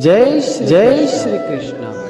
જય જય શ્રી કૃષ્ણ.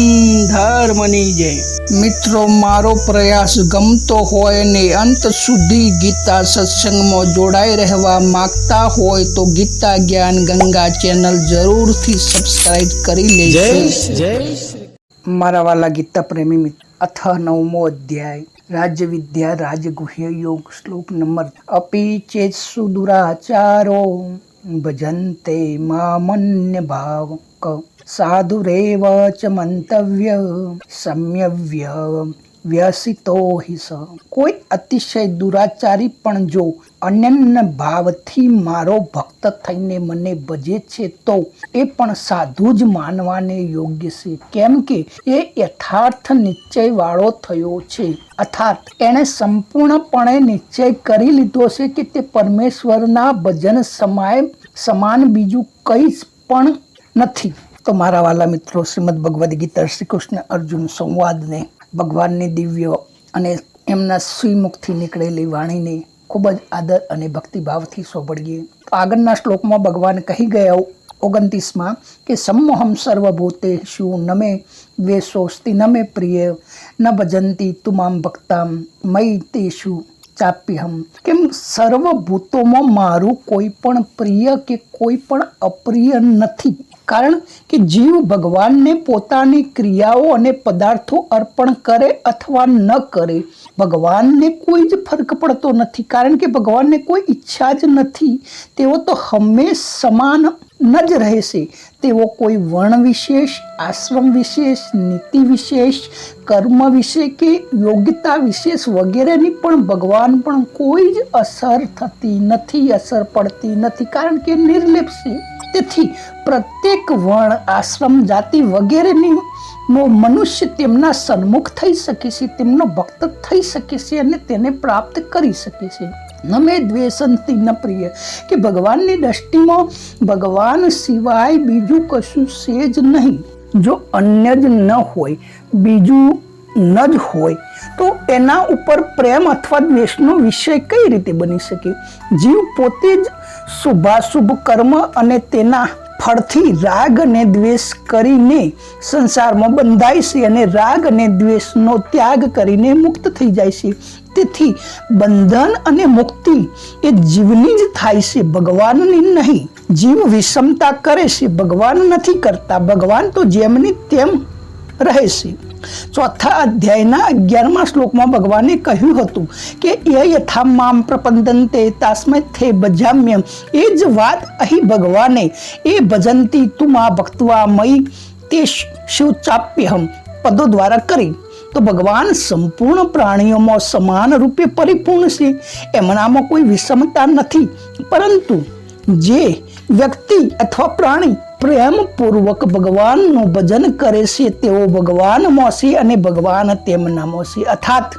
ધર્મની જય મિત્રો મારો પ્રયાસ ગમતો હોય ને અંત સુધી ગીતા સત્સંગમાં જોડાઈ રહેવા માંગતા હોય તો ગીતા જ્ઞાન ગંગા ચેનલ જરૂરથી સબસ્ક્રાઇબ કરી લેજો. શ્રી- જય શ્રી મારા વાલા ગીતા પ્રેમી મિત્ર અથ નવમો અધ્યાય રાજ્ય વિદ્યા રાજગુહ્ય યોગ શ્લોક નંબર અપી ચેત સુદુરાચારો भजन्ते मामन्यभावक। साधुरेव च मन्तव्य सम्यव्य વ્યસિતો હિ કોઈ અતિશય દુરાચારી પણ જો અનન્ય ભાવથી મારો ભક્ત થઈને મને ભજે છે તો એ પણ સાધુ જ માનવાને યોગ્ય છે. કેમ કે એ યથાર્થ નિશ્ચય વાળો થયો છે. અર્થાત એણે સંપૂર્ણપણે નિશ્ચય કરી લીધો છે કે તે પરમેશ્વરના ભજન સમાય સમાન બીજું કંઈ પણ નથી. તો મારા વાલા મિત્રો, શ્રીમદ ભગવદ્ ગીતા, શ્રી કૃષ્ણ અર્જુન સંવાદને ભગવાનની દિવ્ય અને એમના સ્વીમુખથી નીકળેલી વાણીને ખૂબ જ આદર અને ભક્તિભાવથી સોંપડીએ. આગળના શ્લોકમાં ભગવાન કહી ગયા ઓગણત્રીસમાં કે, સમોહમ સર્વભૂતેષુ નમે દ્વેષોસ્તિ નમે પ્રિય, ન ભજંતી તુમામ ભક્તામ મય તેષુ ચાપ્યહમ. કેમ, સર્વભૂતોમાં મારું કોઈ પણ પ્રિય કે કોઈ પણ અપ્રિય નથી. કારણ કે જીવ ભગવાનને પોતાની ક્રિયાઓ અને પદાર્થો અર્પણ કરે અથવા ન કરે, ભગવાનને કોઈ જ ફરક પડતો નથી. કારણ કે ભગવાનને કોઈ ઈચ્છા જ નથી. તેઓ તો હંમેશ સમાન ન જ રહેશે. તેઓ કોઈ વર્ણ વિશેષ, આશ્રમ વિશેષ, નીતિ વિશેષ, કર્મ વિશે કે યોગ્યતા વિશેષ વગેરેની પણ ભગવાન પણ કોઈ જ અસર થતી નથી, અસર પડતી નથી. કારણ કે નિર્લેપ છે. તેથી પ્રત્યેક વર્ણ આશ્રમ, જાતિ વગેરેની નો મનુષ્ય તેમના સન્મુખ થઈ શકે છે, તેમનો ભક્ત થઈ શકે છે અને તેને પ્રાપ્ત કરી શકે છે. નમે દ્વેષંતી, ન પ્રિય, કે ભગવાનની દ્રષ્ટિમાં ભગવાન સિવાય બીજું કશું છે જ નહીં. જો અન્ય જ ન હોય, બીજું ન જ હોય, તો એના ઉપર પ્રેમ અથવા દ્વેષનો વિષય કઈ રીતે બની શકે? જીવ પોતે જ શુભાશુભ કર્મ અને તેના ફળથી રાગ અને દ્વેષ કરીને સંસારમાં બંધાય છે અને રાગ અને દ્વેષનો ત્યાગ કરીને મુક્ત થઈ જાય છે. તેથી બંધન અને મુક્તિ એ જીવની જ થાય છે, ભગવાનની નહીં. જીવ વિષમતા કરે છે, ભગવાન નથી કરતા. ભગવાન તો જેમની તેમ રહે છે ચોથા અધ્યાયના અગિયારમા શ્લોકમાં ભગવાને કહ્યું હતું કે, એ યથા મામ પ્રપંદંતે તાસ્મય થે ભજામ્ય એ જ વાત અહીં ભગવાને, એ ભજંતી તુમા ભક્તવા મય તે શિવ ચાપ્યહમ પદો દ્વારા કરી. તો ભગવાન સંપૂર્ણ પ્રાણીઓમાં સમાન રૂપે પરિપૂર્ણ છે. એમનામાં કોઈ વિષમતા નથી. પરંતુ જે વ્યક્તિ અથવા પ્રાણી પ્રેમપૂર્વક ભગવાનનું ભજન કરે છે, તેઓ ભગવાનમાં છે અને ભગવાન તેમનામાં છે અર્થાત,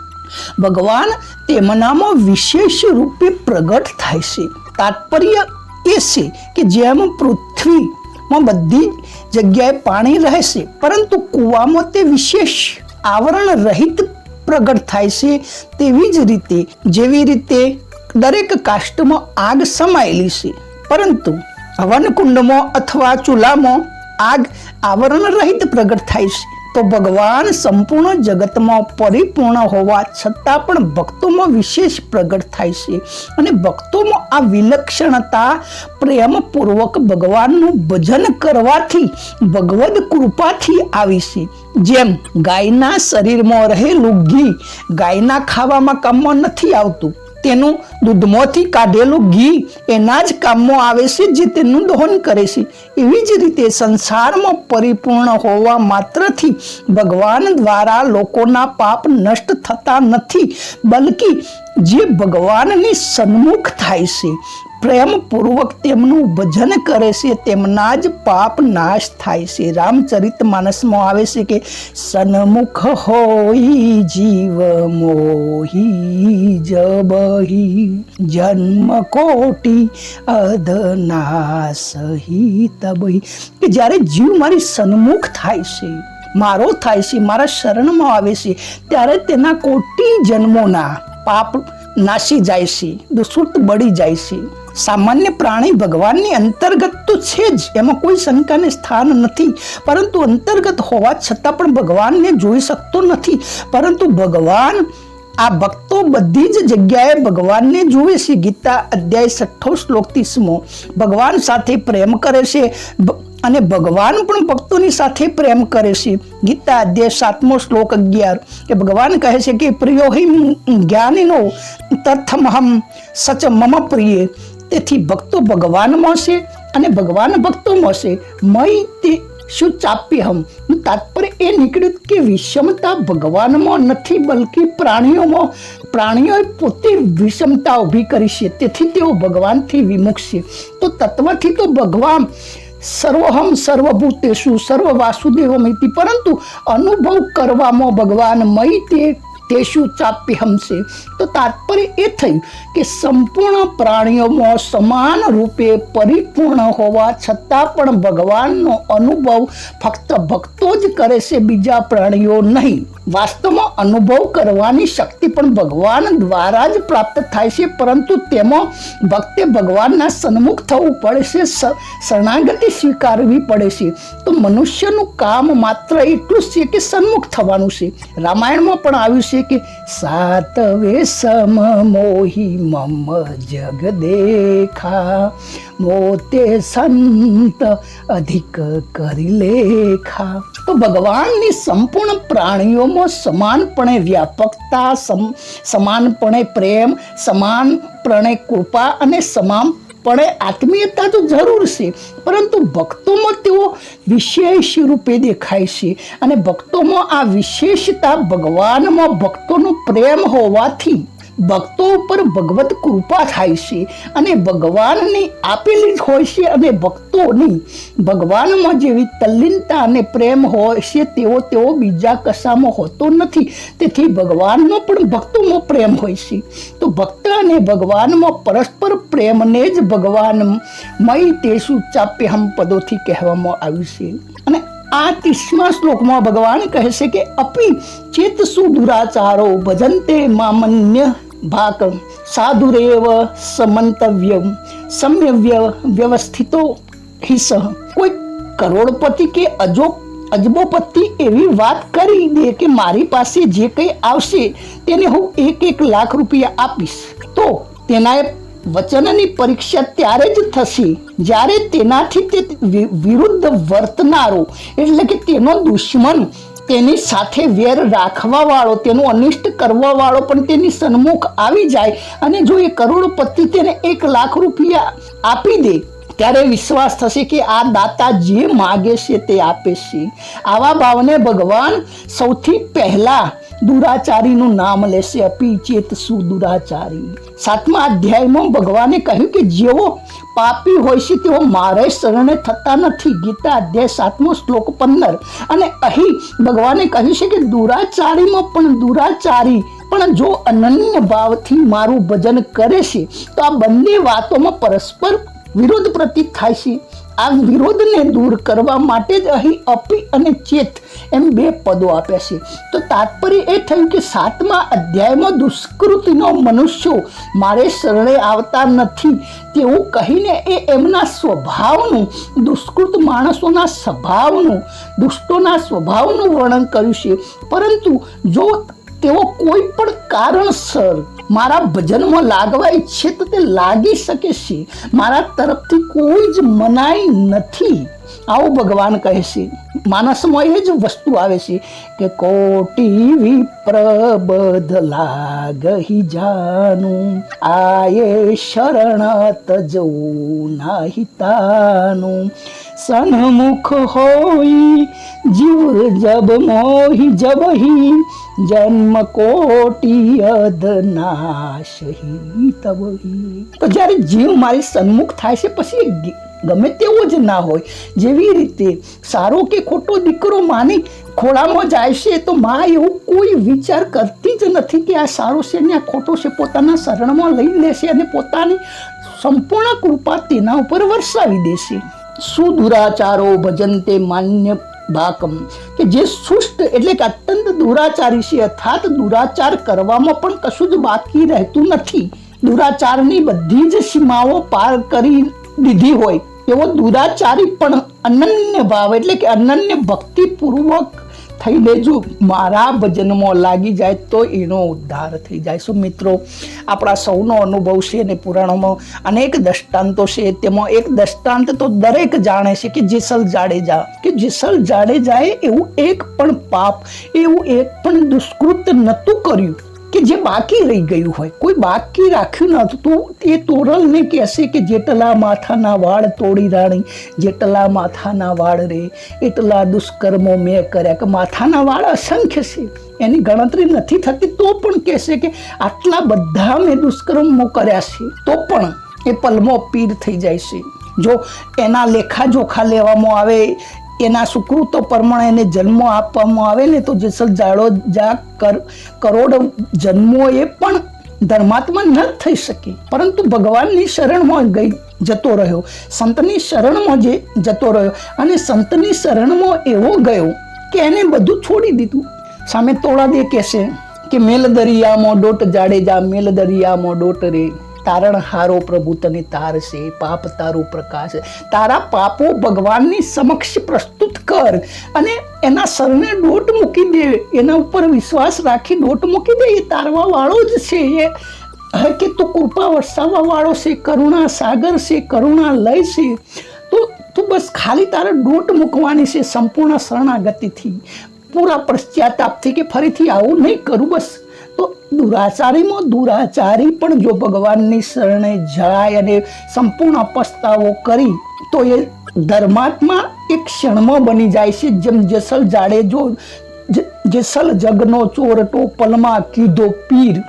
ભગવાન તેમનામાં વિશેષ રૂપે પ્રગટ થાય છે. તાત્પર્ય એ છે કે જેમ પૃથ્વીમાં બધી જગ્યાએ પાણી રહેશે પરંતુ કૂવામાં તે વિશેષ આવરણ રહિત પ્રગટ થાય છે. તેવી જ રીતે, જેવી રીતે દરેક કાષ્ટમાં આગ સમાયેલી છે. પરંતુ હવનકુંડમાં અથવા ચૂલામાં આગ આવરણ રહિત પ્રગટ થાય છે. તો ભગવાન સંપૂર્ણ જગતમાં પરિપૂર્ણ હોવા છતાં પણ ભક્તોમાં વિશેષ પ્રગટ થાય છે. અને ભક્તોમાં આ વિલક્ષણતા પ્રેમપૂર્વક ભગવાનનું ભજન કરવાથી, ભગવદ કૃપાથી આવી છે. જેમ ગાયના શરીરમાં રહેલું ઘી ગાયના ખાવામાં કામમાં નથી આવતું તેનું દૂધમાંથી કાઢેલું ઘી એના જ કામમાં આવે છે જે તેનું દહન કરે છે. એવી જ રીતે સંસારમાં પરિપૂર્ણ હોવા માત્રથી ભગવાન દ્વારા લોકોના પાપ નષ્ટ થતા નથી, બલકી જે ભગવાનની સન્મુખ થાય છે પ્રેમપૂર્વક તેમનું ભજન કરે છે, તેમના જ પાપ નાશ થાય છે. રામચરિત માનસમાં આવે છે કે, સન્મુખ હોય જીવ મોહી જબહી, જન્મ કોટી અધના સહિત બહી કે જ્યારે જીવ મારી સન્મુખ થાય છે, મારો થાય છે, મારા શરણમાં આવે છે, ત્યારે તેના કોટી જન્મોના પાપ નાસી જાય છે દુષ્ટ બળી જાય છે. સામાન્ય પ્રાણી ભગવાનની અંતર્ગત તો છે જ, એમાં કોઈ શંકાને સ્થાન નથી. પરંતુ અંતર્ગત હોવા છતાં પણ ભગવાનને જોઈ શકતો નથી. પરંતુ ભગવાન, આ ભક્તો બધી જ જગ્યાએ ભગવાનને જુએ છે. ગીતા અધ્યાય છઠ્ઠો શ્લોક ત્રીસમો. ભગવાન સાથે પ્રેમ કરે છે અને ભગવાન પણ ભક્તોની સાથે પ્રેમ કરે છે. ગીતા અધ્યાય સાતમો શ્લોક અગિયાર. કે ભગવાન કહે છે કે, પ્રિયો હિમ જ્ઞાનીનો તથમહમ સચ મમ પ્રિય. તેથી ભક્તો ભગવાનમાં છે અને ભગવાન ભક્તોમાં છે મય તે શું ચાપ્યહમ તાત્પર્ય એ નીકળ્યું કે વિષમતા ભગવાનમાં નથી, બલકી પ્રાણીઓમાં, પ્રાણીઓએ પોતે વિષમતા ઊભી કરી છે. તેથી તેઓ ભગવાનથી વિમુખ છે તો તત્વથી તો ભગવાન સર્વહમ સર્વભૂતેશુ સર્વ વાસુદેવમિતિ પરંતુ અનુભવ કરવામાં ભગવાન મય તે તેષુ ચાપી હમશે. તો તાત્પર્ય એ થયું કે સંપૂર્ણ પ્રાણીઓમાં સમાન રૂપે પરિપૂર્ણ હોવા છતાં પણ ભગવાનનો અનુભવ ફક્ત ભક્તો જ કરે છે બીજા પ્રાણીઓ નહીં. વાસ્તવમાં અનુભવ કરવાની શક્તિ પણ ભગવાન દ્વારા જ પ્રાપ્ત થાય છે, પરંતુ તેમાં ભક્તે ભગવાનના સન્મુખ થવું પડે શરણાગતિ સ્વીકારવી પડે છે. તો મનુષ્યનું કામ માત્ર એટલું છે કે સન્મુખ થવાનું છે. રામાયણમાં પણ આવ્યું છે કે સાતવે સમ મોહી મમ જગ દેખા મોતે સંત અધિક કરી લેખા. તો ભગવાનની સંપૂર્ણ પ્રાણીઓમાં સમાનપણે વ્યાપકતા સમાનપણે પ્રેમ, સમાનપણે કૃપા અને સમાનપણે આત્મીયતા તો જરૂર છે. પરંતુ ભક્તોમાં તેઓ વિશેષ રૂપે દેખાય છે અને ભક્તોમાં આ વિશેષતા ભગવાનમાં ભક્તોનો પ્રેમ હોવાથી ભક્તો ઉપર ભગવત કૃપા થાય છે અને ભગવાનની આપેલી જ હોય છે અને ભક્તોની ભગવાનમાં જેવી તલ્લીનતા અને પ્રેમ હોય છે તેવો તેઓ બીજા કશામાં હોતો નથી. તેથી ભગવાનનો પણ ભક્તોમાં પ્રેમ હોય છે. તો ભક્ત અને ભગવાનમાં પરસ્પર પ્રેમને જ ભગવાન મય તેસુ ચાપ્યહમ પદોથી કહેવામાં આવ્યું છે. અને આ ત્રીસમા શ્લોકમાં ભગવાન કહે છે કે અપી ચેત દુરાચારો ભજંતે મામન્ય ભાક સાધુરેવ સમંતવ્ય સમ્યવ્ય વ્યવસ્થિતો હિસ કોઈ કરોડપતિ કે અજો, અજબોપતિ એવી વાત કરી દે કે મારી પાસે જે કંઈ આવશે તેને હું એક એક લાખ રૂપિયા આપીશ. તો તેના એ વચનની પરીક્ષા ત્યારે જ થશે જ્યારે તેનાથી તે વિરુદ્ધ વર્તનારો, એટલે કે તેનો દુશ્મન તેની સાથે વેર રાખવા વાળો તેનું અનિષ્ટ કરવા વાળો પણ તેની સન્મુખ આવી જાય અને જો એ કરોડપતિ તેને એક લાખ રૂપિયા આપી દે, ત્યારે વિશ્વાસ થશે કે આ દાતા જે માગે છે તે આપે છે. આવા ભાવને ભગવાન સૌથી પહેલા દુરાચારીનું નામ લેશે અપિચેત સુ દુરાચારી સાતમા અધ્યાયમાં ભગવાને કહ્યું કે જેઓ પાપી હોય છે, તેઓ મારે શરણે થતા નથી. ગીતા અધ્યાય સાતમો શ્લોક પંદર. અને અહીં ભગવાને કહ્યું છે કે દુરાચારીમાં પણ દુરાચારી, પણ જો અનન્ય ભાવથી મારું ભજન કરે છે, તો આ બંને વાતોમાં પરસ્પર વિરોધ પ્રતીત થાય છે. આ વિરોધને દૂર કરવા માટે જ અહીં અપી અને ચેત એમ બે પદો આપ્યા છે. તો તાત્પર્ય એ થયું કે સાતમા અધ્યાયમાં દુષ્કૃતિનો મનુષ્યો મારે શરણે આવતા નથી તેવું કહીને એ એમના સ્વભાવનું, દુષ્કૃત માણસોના સ્વભાવનું, દુષ્ટોના સ્વભાવનું વર્ણન કર્યું છે. પરંતુ જો તેઓ કોઈ પણ કારણસર મારા ભજનમાં લાગવા ઈચ્છે તો તે લાગી શકે છે. મારા તરફથી કોઈ જ મનાઈ નથી. આવું ભગવાન કહે છે. માનસમાં એ જ વસ્તુ આવે છે કે કોટી વિપ્રબધ લાગહી જાનું. આયે શરણ તજવું નાહિતાનું સન્મુખ હોઈ જીવ જબ મોહી જબહી જન્મ કોટી અધનાશહી તબહી તો જ્યારે જીવ મારી સન્મુખ થાય છે, પછી ગમે તેવો જ ના હોય. જેવી રીતે સારો કે ખોટો દીકરો માની ખોળામાં જાય છે, તો મા એવું કોઈ વિચાર કરતી જ નથી કે આ સારો છે ને આ ખોટો છે. પોતાના શરણમાં લઈ લેશે અને પોતાની સંપૂર્ણ કૃપા તેના ઉપર વરસાવી દેશે. સુદુરાચારો ભજનતે માન્ય ભાકમ કે જે સુષ્ટ એટલે કે અત્યંત દુરાચારી છે, અર્થાત દુરાચાર કરવામાં પણ કશું જ બાકી રહેતું નથી. દુરાચારની બધી જ સીમાઓ પાર કરી દીધી હોય. એવો દુરાચારી પણ અનન્ય ભાવ એટલે કે અનન્ય ભક્તિપૂર્વક થઈને લેજો મારા ભજનમાં લાગી જાય તો એનો ઉદ્ધાર થઈ જાય. શું મિત્રો, આપણા સૌનો અનુભવ છે અને પુરાણોમાં અનેક દ્રષ્ટાંતો છે. તેમાં એક દ્રષ્ટાંત તો દરેક જાણે છે કે જેસલ જાડેજા. કે જેસલ જાડેજાએ એવું એક પણ પાપ, એવું એક પણ દુષ્કૃત નહોતું કર્યું. કે જે બાકી રહી ગયું હોય, કોઈ બાકી રાખ્યું નહોતું તો એ તોરલને કહેશે કે જેટલા માથાના વાળ તોડી રાણી, જેટલા માથાના વાળ રે, એટલા દુષ્કર્મો મેં કર્યા. કે માથાના વાળ અસંખ્ય છે, એની ગણતરી નથી થતી, તો પણ કહેશે કે આટલા બધા મેં દુષ્કર્મો કર્યા છે, તો પણ એ પલમો પીર થઈ જાય છે. જો એના લેખા જોખા લેવામાં આવે એના સુકૃતો પ્રમાણે એને જન્મ આપવામાં આવે ને તો જેસલ જાડોજા કરોડ જન્મો એ પણ ધર્માત્મા ન થઈ શકે. પરંતુ ભગવાનની શરણમાં ગઈ, જતો રહ્યો. સંતની શરણમાં જે જતો રહ્યો. અને સંતની શરણમાં એવો ગયો કે એને બધું છોડી દીધું. સામે તોડા દે કહેશે કે મેલ દરિયામાં ડોટ જાડેજા મેલ દરિયામાં ડોટ રે. તારણ હારો પ્રભુ તને તારશે પાપ તારો પ્રકાશ. તારા પાપો ભગવાનની સમક્ષ પ્રસ્તુત કર અને એના સરને ડોટ મૂકી દે. એના ઉપર વિશ્વાસ રાખી ડોટ મૂકી દે. એ તારવા વાળો જ છે એ. કે તું કૃપા વરસાવવા વાળો છે, કરુણા સાગર છે, કરુણા લય છે. તો તું બસ ખાલી તારે ડોટ મૂકવાની છે, સંપૂર્ણ શરણાગતિથી. પૂરા પશ્ચાતાપથી કે ફરીથી આવું નહીં કરું બસ. તો દુરાચારીમાં દુરાચારી, પણ જો ભગવાનની શરણે જાય અને સંપૂર્ણ પસ્તાવો કરી, તો એ ધર્માત્મા એક ક્ષણમાં બની જાય છે. જેમ જેસલ જાડે જો જેસલ જગનો ચોર ટોપલમાં કીધો પીર.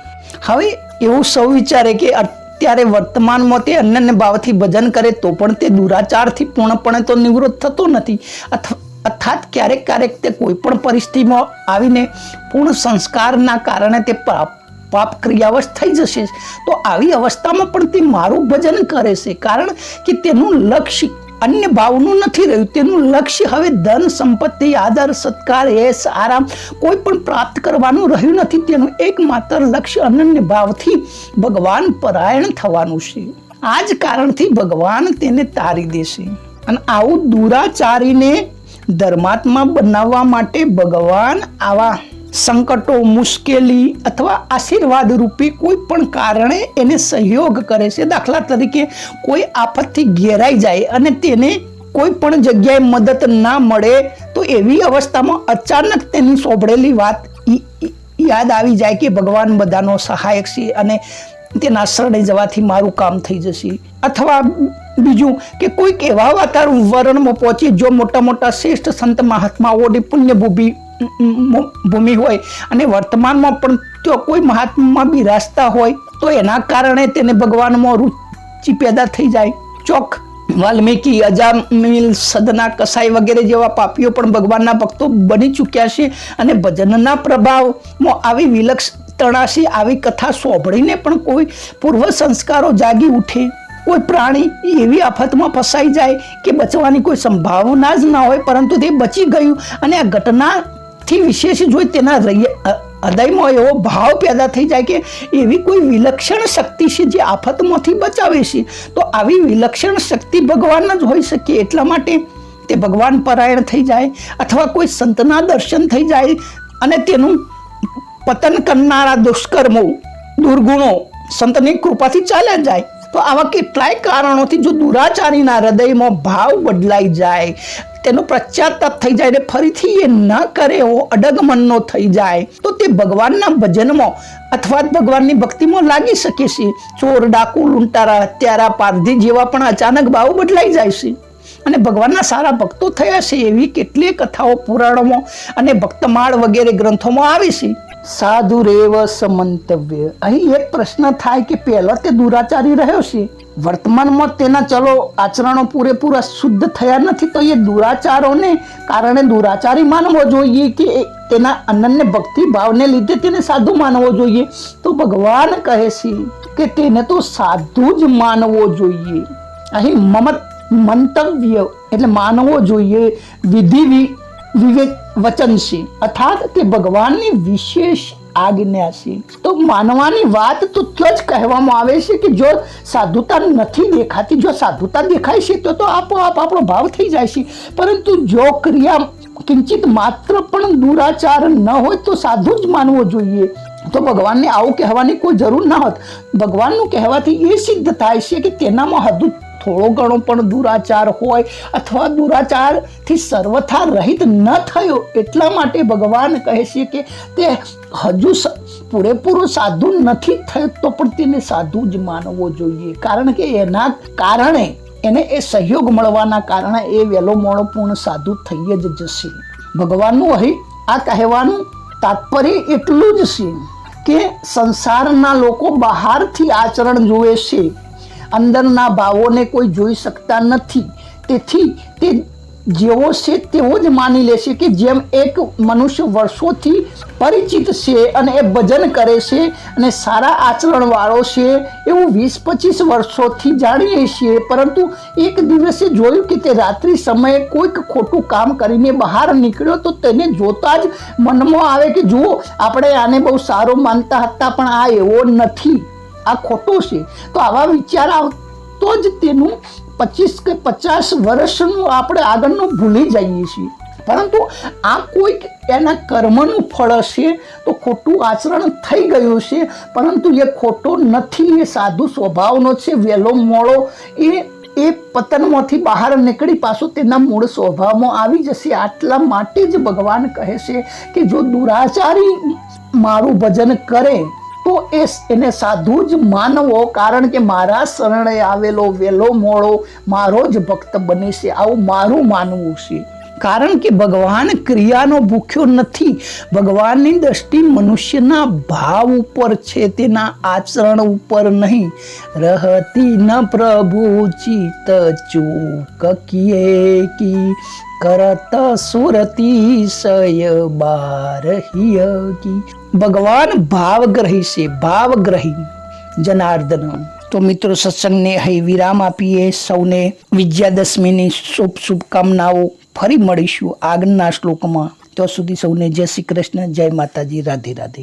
હવે એવું સૌ વિચારે કે અત્યારે વર્તમાનમાં તે અનન્ય ભાવથી ભજન કરે તો પણ તે દુરાચારથી પૂર્ણપણે તો નિવૃત્ત થતો નથી. અથ- અર્થાત ક્યારેક ક્યારેક તે કોઈ પણ પરિસ્થિતિમાં આવીને પૂર્ણ સંસ્કારના કારણે તે પાપ પાપ ક્રિયાવશ થઈ જશે. તો આવી અવસ્થામાં પણ તે મારું ભજન કરે છે. કારણ કે તેનું લક્ષ્ય અન્ય ભાવનું નથી રહ્યું. તેનું લક્ષ્ય હવે ધન, સંપત્તિ, આદર, સત્કાર, યશ, આરામ કોઈ પણ પ્રાપ્ત કરવાનું રહ્યું નથી. તેનું એકમાત્ર લક્ષ્ય અનન્ય ભાવથી ભગવાન પરાયણ થવાનું છે. આ જ કારણથી ભગવાન તેને તારી દેશે. અને આવું દુરાચારીને ધર્માત્મા બનાવવા માટે ભગવાન આવા સંકટો, મુશ્કેલી અથવા આશીર્વાદ રૂપી કોઈ પણ કારણે એને સહયોગ કરે છે. દાખલા તરીકે કોઈ આફતથી ઘેરાઈ જાય અને તેને કોઈ પણ જગ્યાએ મદદ ના મળે, તો એવી અવસ્થામાં અચાનક તેની સોંભળેલી વાત યાદ આવી જાય કે ભગવાન બધાનો સહાયક છે અને તેના શરણે જવાથી મારું કામ થઈ જશે. અથવા બીજું કે કોઈક એવા વાતાવરણમાં પહોંચી જો મોટા મોટા શ્રેષ્ઠ સંત મહાત્માઓની પુણ્ય ભૂમિ ભૂમિ હોય અને વર્તમાનમાં પણ જો કોઈ મહાત્મા બિરાજતા હોય, તો એના કારણે તેને ભગવાનમાં રુચિ પેદા થઈ જાય. ચોક, વાલ્મીકી અજામિલ સદના, કસાઈ વગેરે જેવા પાપીઓ પણ ભગવાનના ભક્તો બની ચૂક્યા છે અને ભજનના પ્રભાવમાં આવી વિલક્ષ તણાશી, આવી કથા સોંભળીને પણ કોઈ પૂર્વ સંસ્કારો જાગી ઉઠે. કોઈ પ્રાણી એવી આફતમાં ફસાઈ જાય કે બચવાની કોઈ સંભાવના જ ના હોય, પરંતુ તે બચી ગયું અને આ ઘટનાથી વિશેષ જોઈ તેના હૃદયમાં એવો ભાવ પેદા થઈ જાય કે એવી કોઈ વિલક્ષણ શક્તિ છે જે આફતમાંથી બચાવે છે, તો આવી વિલક્ષણ શક્તિ ભગવાન જ હોઈ શકે. એટલા માટે તે ભગવાન પરાયણ થઈ જાય અથવા કોઈ સંતના દર્શન થઈ જાય અને તેનું પતન કરનારા દુષ્કર્મો, દુર્ગુણો સંતની કૃપાથી ચાલ્યા જાય. તો આવા કેટલાય કારણોથી જો દુરાચારીના હૃદયમાં ભાવ બદલાઈ જાય, તેનો પશ્ચાતાપ થઈ જાય ને ફરીથી એ ન કરે એવો અડગ મનનો થઈ જાય, તો તે ભગવાનના ભજનમાં અથવા ભગવાનની ભક્તિમાં લાગી શકે છે. ચોર, ડાકુ, લૂંટારા, હત્યારા, પારધી જેવા પણ અચાનક ભાવ બદલાઈ જાય છે. અને ભગવાનના સારા ભક્તો થયા છે એવી કેટલીય કથાઓ પુરાણોમાં અને ભક્તમાળ વગેરે ગ્રંથોમાં આવી છે. સાધુ રેવ સમંતવ્ય. અહીં એક પ્રશ્ન થાય કે પહેલાં તે દુરાચારી રહ્યો છે. વર્તમાનમાં તેના ચલો આચરણો પૂરેપૂરા શુદ્ધ થયા નથી તો એ દુરાચારોને કારણે દુરાચારી માનવો જોઈએ કે તેના અનન્ય ભક્તિ ભાવને લીધે તેને સાધુ માનવો જોઈએ? તો ભગવાન કહે છે કે તેને તો સાધુ જ માનવો જોઈએ. અહીં મમત મંતવ્ય એટલે માનવો જોઈએ. વિધિ વિવેક વચન છે અર્થાત તે ભગવાનની વિશેષ આજ્ઞા છે. તો માનવાની વાત તો જ કહેવામાં આવે છે કે જો સાધુતા નથી દેખાતી, જો સાધુતા દેખાય છે તો તો આપોઆપ આપણો ભાવ થઈ જાય છે. પરંતુ જો ક્રિયા કિંચિત માત્ર પણ દુરાચાર ન હોય તો સાધુ જ માનવો જોઈએ. તો ભગવાનને આવું કહેવાની કોઈ જરૂર ન હોત. ભગવાનનું કહેવાથી એ સિદ્ધ થાય છે કે તેનામાં હજુ થોડો ઘણો પણ દુરાચાર હોય અથવા દુરાચારથી સર્વથા રહિત ન થયો એટલા માટે ભગવાન કહે છે કે તે હજુ પૂરેપૂરો સાધુ નથી થયો તો પણ તેને સાધુ જ માનવો જોઈએ. કારણ કે એના કારણે, એને એ સહયોગ મળવાના કારણે એ વહેલો મોડો પૂર્ણ સાધુ થઈ જ જશે. ભગવાનનું અહીં આ કહેવાનું તાત્પર્ય એટલું જ છે કે સંસારના લોકો બહારથી આચરણ જુએ છે. અંદરના ભાવોને કોઈ જોઈ શકતા નથી. તેથી તે જેવો છે તેવો જ માની લેશે કે જેમ એક મનુષ્ય વર્ષોથી પરિચિત છે અને એ ભજન કરે છે અને સારા આચરણવાળો છે, એવું વીસ પચીસ વર્ષોથી જાણીએ છીએ. પરંતુ એક દિવસે જોયું કે તે રાત્રિ સમયે કોઈક ખોટું કામ કરીને બહાર નીકળ્યો તો તેને જોતા જ મનમાં આવે કે જુઓ, આપણે આને બહુ સારો માનતા હતા, પણ આ એવો નથી. આ ખોટું છે. તો આવા વિચાર આવતો જ તેનું પચીસ કે પચાસ વર્ષનું આપણે આગળનું ભૂલી જઈએ છીએ. પરંતુ આ કોઈક એના કર્મનું ફળ હશે તો ખોટું આચરણ થઈ ગયું છે. પરંતુ એ ખોટો નથી, એ સાધુ સ્વભાવનો છે. વહેલો મોળો એ એ પતનમાંથી બહાર નીકળી પાછો તેના મૂળ સ્વભાવમાં આવી જશે. આટલા માટે જ ભગવાન કહે છે કે જો દુરાચારી મારું ભજન કરે તો એ એને સાધુ જ માનવો, કારણ કે મારા શરણે આવેલો વેલો મોળો, મારો જ ભક્ત બને છે. આવું મારું માનવું છે. કારણ કે ભગવાન ક્રિયાનો ભૂખ્યો નથી. ભગવાનની દ્રષ્ટિ મનુષ્યના ભાવ ઉપર છે, તેના આચરણ ઉપર નહીં. રહતી ન પ્રભુ ચિત ચૂક કિયે કી, કરત સુરતી સય બારહિય કી. ભગવાન ભાવગ્રહી છે, ભાવગ્રહી. જનાર્દન તો મિત્રો, સત્સંગને અહીં વિરામ આપીએ. સૌને વિજયાદશમીની શુભ શુભકામનાઓ ફરી મળીશું આગળના શ્લોકમાં. ત્યાં સુધી સૌને જય શ્રી કૃષ્ણ, જય માતાજી, રાધે રાધે.